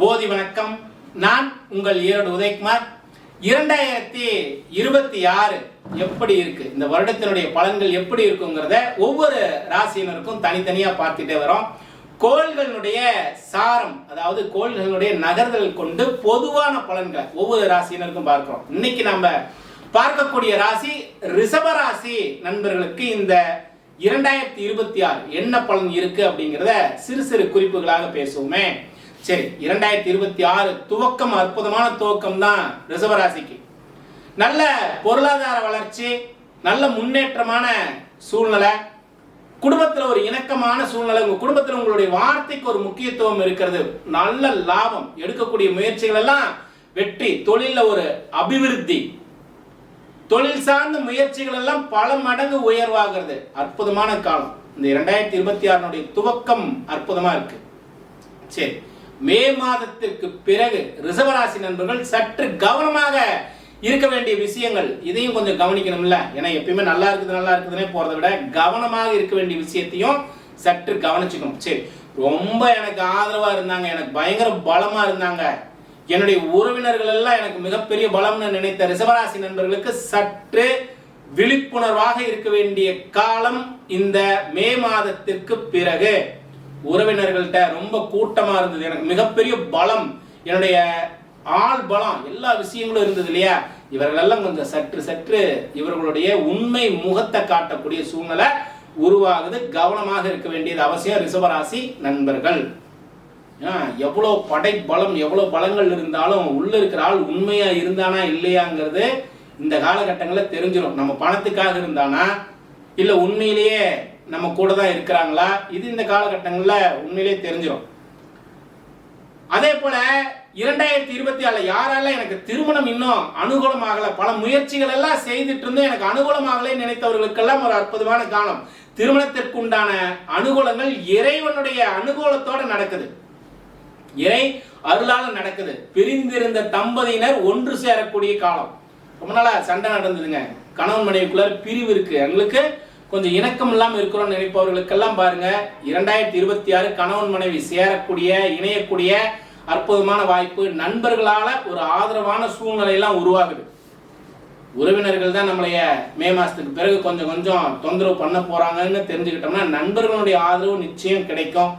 போதி வணக்கம். நான் உங்கள் ஈரோடு உதயகுமார். இரண்டாயிரத்தி இருபத்தி ஆறு எப்படி இருக்கு? இந்த வருடத்தினுடைய பலன்கள் எப்படி இருக்குங்கிறத ஒவ்வொரு ராசியினருக்கும் தனித்தனியா பார்த்துட்டே வரோம். கோள்களுடைய சாரம் அதாவது கோள்களுடைய நகர்தல் கொண்டு பொதுவான பலன்கள் ஒவ்வொரு ராசியினருக்கும் பார்க்கிறோம். இன்னைக்கு நம்ம பார்க்கக்கூடிய ராசி ரிஷப ராசி நண்பர்களுக்கு இந்த இரண்டாயிரத்தி இருபத்தி ஆறு என்ன பலன் இருக்கு அப்படிங்கிறத சிறு சிறு குறிப்புகளாக பேசுவோமே. சரி இரண்டாயிரத்தி இருபத்தி ஆறு துவக்கம் அற்புதமான துவக்கம் தான் ரிசவராசிக்கு நல்ல பொருளாதார வளர்ச்சி நல்ல முன்னேற்றமான சூழ்நிலை குடும்பத்தில் ஒரு இணக்கமான சூழ்நிலை உங்கள் குடும்பத்தில் உங்களுடைய வார்த்தைக்கு ஒரு முக்கியத்துவம் இருக்கிறது. நல்ல லாபம் எடுக்கக்கூடிய முயற்சிகள் எல்லாம் வெற்றி தொழிலில் ஒரு அபிவிருத்தி. தொழில் சார்ந்த முயற்சிகள் எல்லாம் பல மடங்கு உயர்வாகிறது. அற்புதமான காலம். இந்த இரண்டாயிரத்தி இருபத்தி ஆறுனுடைய துவக்கம் அற்புதமாக இருக்கு. சரி மே மாதத்திற்கு பிறகு ரிசவராசி நண்பர்கள் சற்று கவனமாக இருக்க வேண்டிய விஷயங்கள். இதையும் கொஞ்சம் கவனிக்கணும்ல. ஏன்னா எப்பயுமே நல்லா இருக்குது நல்லா இருக்குதுன்னே போறதை விட கவனமாக இருக்க வேண்டிய விஷயத்தையும் சற்று கவனிச்சுக்கணும். சரி ரொம்ப எனக்கு ஆதரவா இருந்தாங்க எனக்கு பயங்கர பலமா இருந்தாங்க. என்னுடைய உறவினர்கள் எல்லாம் எனக்கு மிகப்பெரிய பலம்னு நினைத்த ரிசவராசி நண்பர்களுக்கு சற்று விழிப்புணர்வாக இருக்க வேண்டிய காலம் இந்த மே மாதத்திற்கு பிறகு. உறவினர்கள்ட்ட ரொம்ப கூட்டமாக இருந்தது. எனக்கு மிகப்பெரிய பலம் என்னுடைய ஆள் பலம் எல்லா விஷயங்களும் இருந்தது இல்லையா? இவர்களெல்லாம் கொஞ்சம் சற்று சற்று இவர்களுடைய உண்மை முகத்தை காட்டக்கூடிய சூழ்நிலை உருவாகுது. கவனமாக இருக்க வேண்டியது அவசியம். ரிஷபராசி நண்பர்கள். ஆ, எவ்வளோ படை பலம் எவ்வளோ பலங்கள் இருந்தாலும் உள்ள இருக்கிற ஆள் உண்மையா இருந்தானா இல்லையாங்கிறது இந்த காலகட்டங்களில் தெரிஞ்சிடும் நம்ம பணத்துக்காக இருந்தானா? இல்லை உண்மையிலேயே நம்ம கூட தான் இருக்கிறாங்களா? இது இந்த காலகட்டங்களில் உண்மையிலேயே தெரிஞ்சிடும் அதே போல இரண்டாயிரத்தி இருபத்தி ஆறுல யாரால எனக்கு திருமணம் இன்னும் அனுகூலமாகல பல முயற்சிகள் எல்லாம் செய்துட்டு இருந்தும் எனக்கு அனுகூலமாகலே நினைத்தவர்களுக்கெல்லாம் ஒரு அற்புதமான காலம். திருமணத்திற்கு உண்டான அனுகூலங்கள் இறைவனுடைய அனுகூலத்தோட நடக்குது. இறை அருளால நடக்குது. பிரிந்திருந்த தம்பதியினர் ஒன்று சேரக்கூடிய காலம். ரொம்ப நாளா சண்டை நடந்ததுங்க. கணவன் மனைவிக்குள்ள பிரிவு இருக்கு. எங்களுக்கு கொஞ்சம் இணக்கம் இல்லாம இருக்கிறோம் நினைப்பவர்களுக்கெல்லாம் பாருங்க இரண்டாயிரத்தி இருபத்தி ஆறு கணவன் மனைவி சேரக்கூடிய இணையக்கூடிய அற்புதமான வாய்ப்பு நண்பர்களால ஒரு ஆதரவான சூழ்நிலை எல்லாம் உருவாகுது. உறவினர்கள் தான் நம்மளைய மே மாசத்துக்கு பிறகு கொஞ்சம் கொஞ்சம் தொந்தரவு பண்ண போறாங்கன்னு தெரிஞ்சுக்கிட்டோம்னா நண்பர்களுடைய ஆதரவு நிச்சயம் கிடைக்கும்.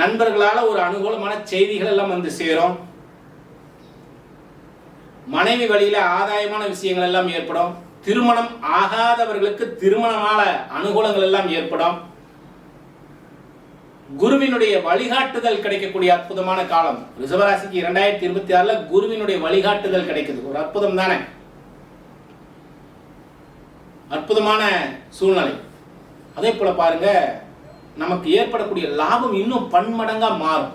நண்பர்களால ஒரு அனுகூலமான செய்திகள் எல்லாம் வந்து சேரும். மனைவி வழியில ஆதாயமான விஷயங்கள் எல்லாம் ஏற்படும். திருமணம் ஆகாதவர்களுக்கு திருமணமான அனுகூலங்கள் எல்லாம் ஏற்படும். குருவினுடைய வழிகாட்டுதல் கிடைக்கக்கூடிய அற்புதமான காலம். ரிசவராசிக்கு இரண்டாயிரத்தி இருபத்தி ஆறுல குருவினுடைய வழிகாட்டுதல் கிடைக்குது. ஒரு அற்புதம் தானே? அற்புதமான சூழ்நிலை. அதே போல பாருங்க நமக்கு ஏற்படக்கூடிய லாபம் இன்னும் பன்மடங்கா மாறும்.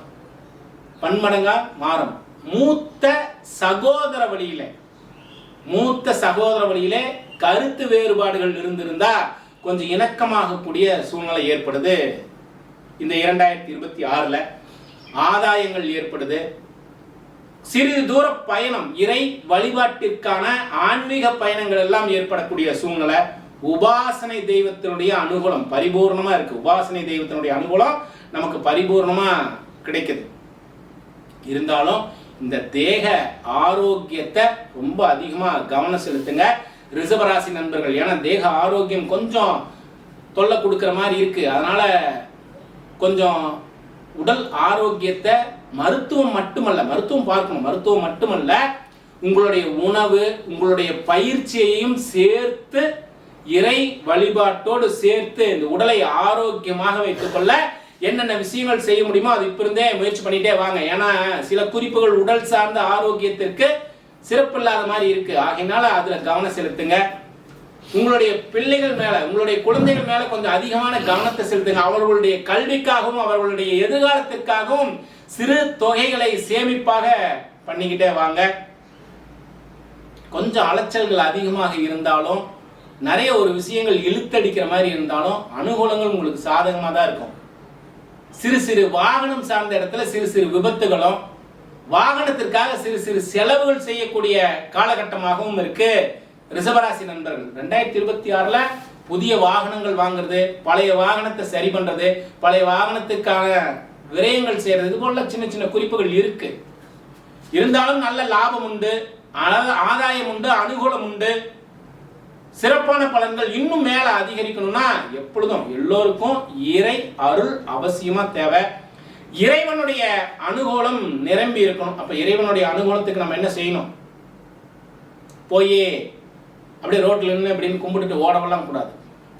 பன்மடங்கா மாறும். மூத்த சகோதர வழியில. மூத்த சகோதர வழியிலே கருத்து வேறுபாடுகள் இருந்திருந்தா கொஞ்சம் இணக்கமாகக்கூடிய சூழ்நிலை ஏற்படுது. இந்த இரண்டாயிரத்தி இருபத்தி ஆறில் ஆதாயங்கள் ஏற்படுது. சிறிது தூர பயணம் இறை வழிபாட்டிற்கான ஆன்மீக பயணங்கள் எல்லாம் ஏற்படக்கூடிய சூழ்நிலை. உபாசனை தெய்வத்தினுடைய அனுகூலம் பரிபூர்ணமா இருக்கு. உபாசனை தெய்வத்தினுடைய அனுகூலம் நமக்கு பரிபூர்ணமா கிடைக்குது. இருந்தாலும் இந்த தேக ஆரோக்கியத்தை ரொம்ப அதிகமாக கவனம் செலுத்துங்க. ரிசபராசி நண்பர்கள் ஏன்னா தேக ஆரோக்கியம் கொஞ்சம் தொல்லை கொடுக்குற மாதிரி இருக்குது அதனால் கொஞ்சம் உடல் ஆரோக்கியத்தை மருத்துவம் மட்டுமல்ல மருத்துவம் பார்க்கணும். மருத்துவம் மட்டுமல்ல உங்களுடைய உணவு உங்களுடைய பயிற்சியையும் சேர்த்து இறை வழிபாட்டோடு சேர்த்து இந்த உடலை ஆரோக்கியமாக வைத்துக்கொள்ள என்னென்ன விஷயங்கள் செய்ய முடியுமோ அது இப்போ இருந்தே முயற்சி பண்ணிட்டே வாங்க. ஏன்னா சில குறிப்புகள் உடல் சார்ந்த ஆரோக்கியத்திற்கு சிறப்பில்லாத மாதிரி இருக்கு. ஆகையினால அதுல கவனம் செலுத்துங்க. உங்களுடைய பிள்ளைகள் மேல உங்களுடைய குழந்தைகள் மேல கொஞ்சம் அதிகமான கவனத்தை செலுத்துங்க. அவர்களுடைய கல்விக்காகவும் அவர்களுடைய எதிர்காலத்திற்காகவும் சிறு தொகைகளை சேமிப்பாக பண்ணிக்கிட்டே வாங்க. கொஞ்சம் அலைச்சல்கள் அதிகமாக இருந்தாலும் நிறைய ஒரு விஷயங்கள் இழுத்தடிக்கிற மாதிரி இருந்தாலும் அனுகூலங்கள் உங்களுக்கு சாதகமாக தான் இருக்கும். சிறு சிறு வாகனம் சார்ந்த இடத்துல சிறு சிறு விபத்துகளும் வாகனத்திற்காக சிறு சிறு செலவுகள் செய்யக்கூடிய காலகட்டமாகவும் இருக்கு. ரிசவராசி நண்பர்கள் ரெண்டாயிரத்தி இருபத்தி ஆறுல புதிய வாகனங்கள் வாங்குறது பழைய வாகனத்தை சரி பண்றது பழைய வாகனத்துக்கான விரயங்கள் செய்யறது இது போல சின்ன சின்ன குறிப்புகள் இருக்கு. இருந்தாலும் நல்ல லாபம் உண்டு ஆதாயம் உண்டு அனுகூலம் உண்டு. சிறப்பான பலன்கள் இன்னும் மேல அதிகரிக்கணும்னா எப்பொழுதும் எல்லோருக்கும் இறை அருள் அவசியமா தேவை. இறைவனுடைய அனுகூலம் நிரம்பி இருக்கணும். அப்ப இறைவனுடைய அனுகூலத்துக்கு நம்ம என்ன செய்யணும்? போய் அப்படியே ரோட்ல நின்று அப்படின்னு கும்பிட்டுட்டு ஓடவெல்லாம் கூடாது.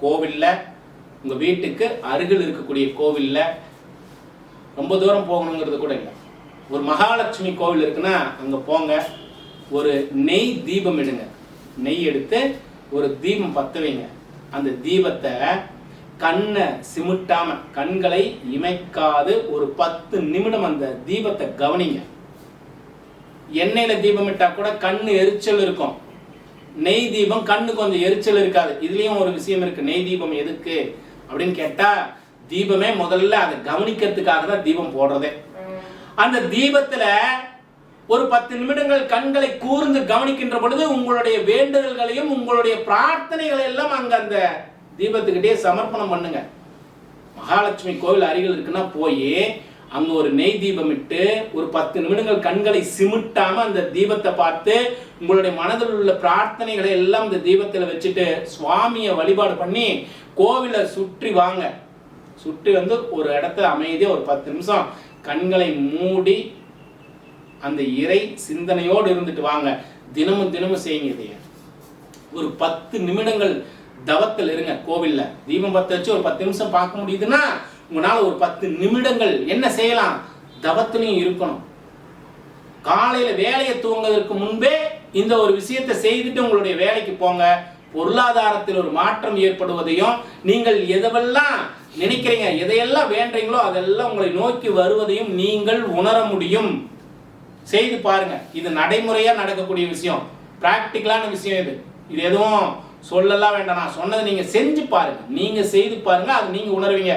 கோவில்ல உங்க வீட்டுக்கு அருகில் இருக்கக்கூடிய கோவில்ல ரொம்ப தூரம் போகணுங்கிறது கூட இல்லை. ஒரு மகாலட்சுமி கோவில் இருக்குன்னா அங்க போங்க. ஒரு நெய் தீபம் எடுங்க நெய் எடுத்து ஒரு தீபம் பத்துவீங்க. வைங்க அந்த தீபத்தை கண்ணை சிமிட்டாம கண்களை இமைக்காது ஒரு பத்து நிமிடம் அந்த தீபத்தை கவனிங்க. எண்ணெயில தீபம் இட்டா கூட கண்ணு எரிச்சல் இருக்கும். நெய் தீபம் கண்ணு கொஞ்சம் எரிச்சல் இருக்காது. இதுலயும் ஒரு விஷயம் இருக்கு. நெய் தீபம் எதுக்கு அப்படின்னு கேட்டா தீபமே முதல்ல அதை கவனிக்கிறதுக்காக தான் தீபம் போடுறதே. அந்த தீபத்துல ஒரு பத்து நிமிடங்கள் கண்களை கூர்ந்து கவனிக்கின்ற பொழுது உங்களுடைய வேண்டுதல்களையும் உங்களுடைய பிரார்த்தனைகளை எல்லாம் அங்க அந்த தீபத்துக்கிட்டே சமர்ப்பணம் பண்ணுங்க. மகாலட்சுமி கோவில் அருகில் இருக்குன்னா போய் அங்க ஒரு நெய் தீபம் இட்டு ஒரு பத்து நிமிடங்கள் கண்களை சிமிட்டாம அந்த தீபத்தை பார்த்து உங்களுடைய மனதில் உள்ள பிரார்த்தனைகளை எல்லாம் இந்த தீபத்துல வச்சுட்டு சுவாமியை வழிபாடு பண்ணி கோவிலை சுற்றி வாங்க. சுற்றி வந்து ஒரு இடத்துல அமைதியா ஒரு பத்து நிமிஷம் கண்களை மூடி அந்த இறை சிந்தனையோடு இருந்துட்டு வாங்க. தினமும் தினமும் செய்யுங்க இதைய. ஒரு பத்து நிமிடங்கள் தவத்தில் இருங்க கோவில்ல. தீபம் பத்த வச்சு ஒரு பத்து நிமிஷம் பார்க்க முடியுதுன்னா உங்களால் ஒரு பத்து நிமிடங்கள் என்ன செய்யலாம்? தவத்திலையும் இருக்கணும். காலையில வேலையை துவங்குவதற்கு முன்பே இந்த ஒரு விஷயத்தை செய்துட்டு உங்களுடைய வேலைக்கு போங்க. பொருளாதாரத்தில் ஒரு மாற்றம் ஏற்படுவதையும் நீங்கள் எதவெல்லாம் நினைக்கிறீங்க எதையெல்லாம் வேண்டீங்களோ அதெல்லாம் உங்களை நோக்கி வருவதையும் நீங்கள் உணர முடியும். செய்து பாருங்க. இது நடைமுறையாக நடக்கக்கூடிய விஷயம். ப்ராக்டிக்கலான விஷயம் இது. இது எதுவும் சொல்லலாம் வேண்டாம். நான் சொன்னதை நீங்கள் செஞ்சு பாருங்க. நீங்கள் செய்து பாருங்க. அது நீங்கள் உணர்வீங்க.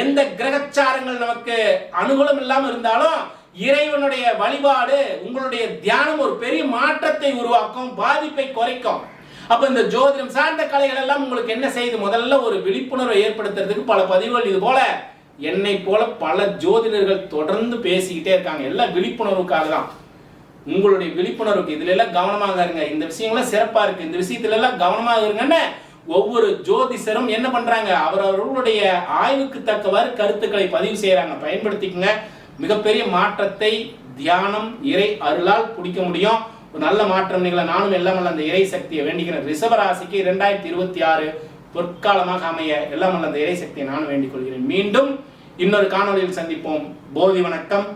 எந்த கிரகச்சாரங்கள் நமக்கு அனுகூலம் இல்லாமல் இருந்தாலும் இறைவனுடைய வழிபாடு உங்களுடைய தியானம் ஒரு பெரிய மாற்றத்தை உருவாக்கும் பாதிப்பை குறைக்கும். அப்போ இந்த ஜோதிடம் சார்ந்த கலைகள் எல்லாம் உங்களுக்கு என்ன செய்யுது? முதல்ல ஒரு விழிப்புணர்வை ஏற்படுத்துறதுக்கு பல பதிவுகள் இது போல என்னை போல பல ஜோதிடர்கள் தொடர்ந்து பேசிக்கிட்டே இருக்காங்க. எல்லாம் விழிப்புணர்வுக்காக தான். உங்களுடைய விழிப்புணர்வுக்கு இதுல எல்லாம் கவனமாக இருங்க. இந்த விஷயங்கள்லாம் சிறப்பா இருக்கு. இந்த விஷயத்துல எல்லாம் கவனமாக இருங்கன்னு ஒவ்வொரு ஜோதிஷரும் என்ன பண்றாங்க? அவரவர்களுடைய ஆய்வுக்கு தக்கவாறு கருத்துக்களை பதிவு செய்யறாங்க பயன்படுத்திக்கங்க. மிகப்பெரிய மாற்றத்தை தியானம் இறை அருளால் பிடிக்க முடியும். ஒரு நல்ல மாற்றம் நிகழ நானும் எல்லாம் அந்த இறை சக்தியை வேண்டிக்கிறேன். ரிசவராசிக்கு இரண்டாயிரத்தி இருபத்தி ஆறு பொற்காலமாக அமைய எல்லாம் வல்ல அந்த இறை சக்தியை நான் வேண்டிக் கொள்கிறேன். மீண்டும் இன்னொரு காணொளியில் சந்திப்போம். போதி வணக்கம்.